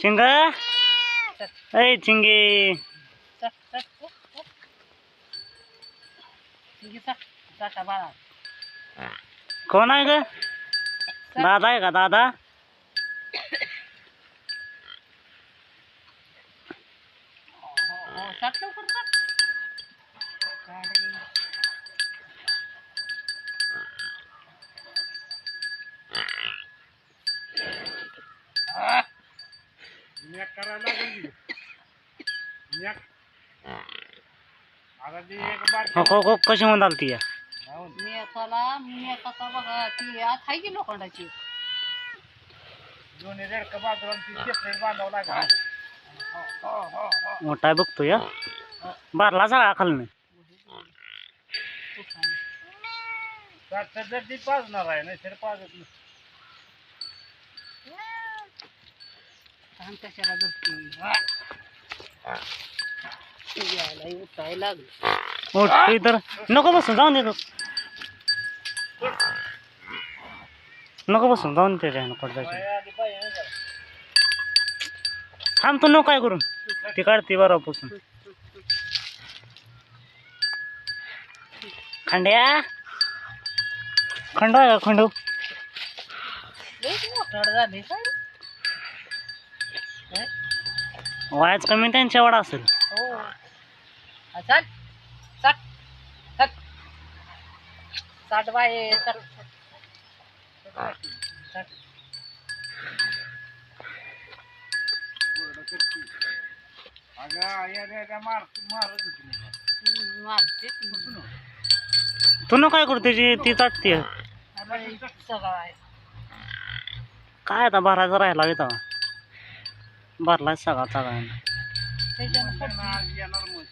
चिंग? ऐ चिंगे. कोण आहे ग? दादा आहे का दादा हो, हो, चट लवकर चट. गाडी. हो. हो हो कशी म्हणताल ती मेकाला मेकाचा बघा ती आत आहे की लोखंडाची? हो, हो, हो, हो. मोठा बघतो या. बारला सगळा खालनं. खूप छान. पाजणार आहे नाही. तर पाजत नाही छान कशाला यायला उठायला लागलं मोठी तर नको बसून जाऊन देतो नको बसून जाऊन त्याच्या पडद्याच्या थांब तू नको काय करून ती काढते बरं पुसून खंड्या? खंड आहे का खंडू लयच मोठाड झाले काय काय? वायाच कमी त्यांच्या एवढा असेल. हो. चल. चट चट चट बाय चट चट कोरडं करते. अगं या रे त्या मार मारत होती मी. हम्म, मारते ती. नको काय करू त्याची ती चाटते अरे, काय आता भरायचा राहिला येता भरलाय सगळा सगळा त्याच्यानं त्यांना पडते. आज येणार मग.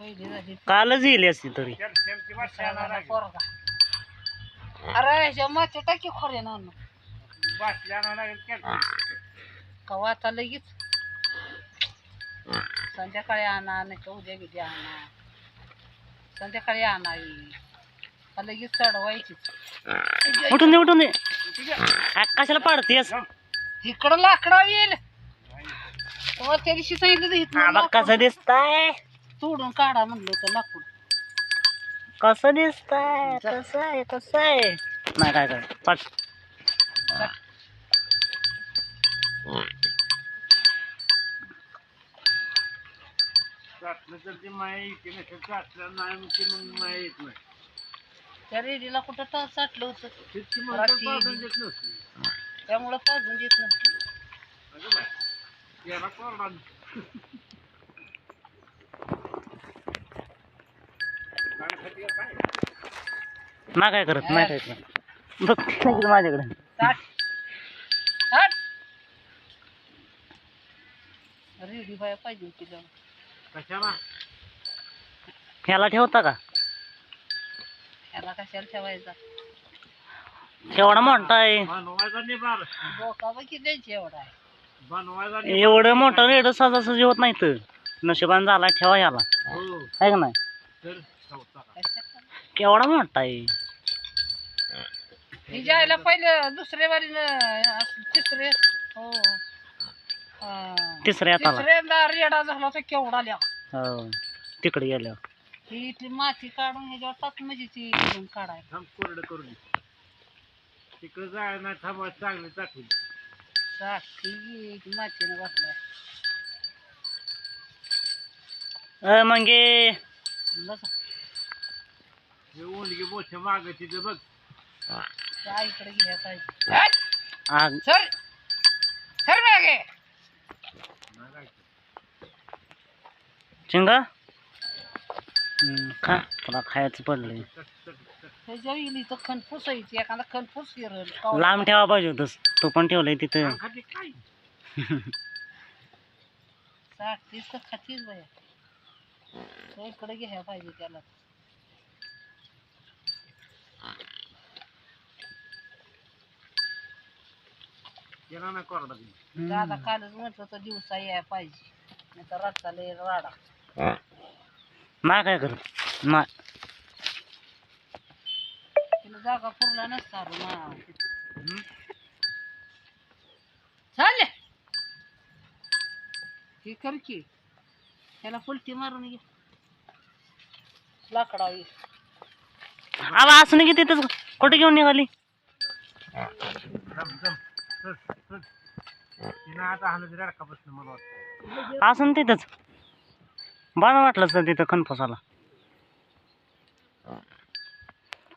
पहिली झाली कालच येईल असती तरी अरे माते टाकी खोरे ना. कवा आता लगेच संध्याकाळी आणा नाही उद्या किती आणा संध्याकाळी आणा लगेच चढवायची उठून दे उठून दे आ, कशाला पाडतेस? इकडं लाकडा येईल. तेव्हा त्या दिवशी सांगितलं तर इथनं आबा लाकूड कसं दिसताय? तोडून काढा म्हणलं होतं लाकूड. कसं दिसताय? कसं आहे? कसं आहे? नाही काय काय? पाठ. चाटलं तर ती माया तर चाटलं नाही मग ती मग माया येत नाही. त्या रेडीला कुठं तर साठलं होतं. त्यामुळं पाजून देत नव्हतं? ना काय करत नाही काय करत. बघ माझ्याकडे. साठ. साठ. रेडी बाया पाहिजे ह्याला ठेवता का? ह्याला कशाला ठेवायचा? केवढा मोठा आहे. बनवायचा नाही बार डोका बघ किती द्यायची एवढा आहे. बनवायचा नाही. एवढं मोठं रेड सहजासहजी होत नाही तर नशिबान झाला ठेवा ह्याला हो. आहे का नाही? तर ठेवता का? कशाला केवढा मोठा आहे. ही जायला पहिले दुसऱ्या बारीनं तिसरे हो. हा. तिसऱ्या हाताला. तिसऱ्यांदा रेडा झाला होता केवढा लिहा हो. तिकडे गेल्यावर. ही इथली माती काढून ह्याच्यावर टाक म्हणजे ती इकडून काढाय थांब कोरडं करून तिकडे जायला नाही थांबा चांगली टाकून साठी मातीनं बसलाय अ मंगे. हे ओंडगी मोठ्या माग तिथे बघ. त्या घ्या पाहिजे आग सर सर मागे. चिंगा. खा. तुला खायचं पडलंय. त्याच्यावर गेली तर एखादा लांब ठेवा पाहिजे होतस. तू पण ठेवलंय तिथं. खाली काय साठ तीस तर खातीच बाया तो इकडे घ्या पाहिजे त्याला गेला ना कोरडा ती. दादा कालच म्हटलं तर दिवसा याय पाहिजे. नाही तर रातचा लय राडा. नाही काय नाही. तिला जागा पुरला नसता? चालले. हे कर की. त्याला पलटी मारून घे. लाकडा ये. आवा असं नाही की तिथंच कुठे घेऊन निघाली? असं तिथंच. बरं वाटलं तर तिथं कन्फसाला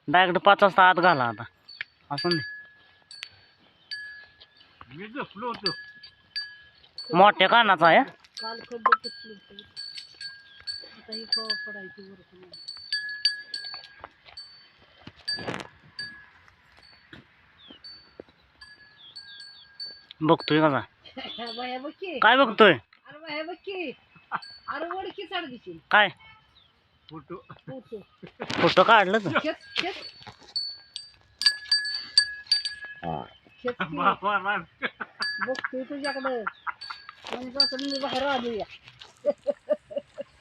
डायरेक्ट पाच वाजता आत घाला आता. असं नाही. मोठ्या कानाचा आहे. ही बघतोय कसा बाया बघ की. काय बघतोय? अरे वडकी चाड दिशी काय? फोटो. फोटो. काढलं तर खेच खेच. खेच की. बाबा बघतोय तुझ्याकडं. म्हणजे कसं मी बाहेर आलोया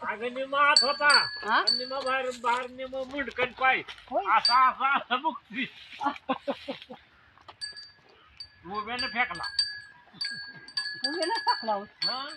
अगं निमा आत होता. हा? आणि निमा बाहेर बाहेर निमा मुंडकन पाय. होय. असा असा असा उभ्यानं फेकला. ना टाकला होता. हा?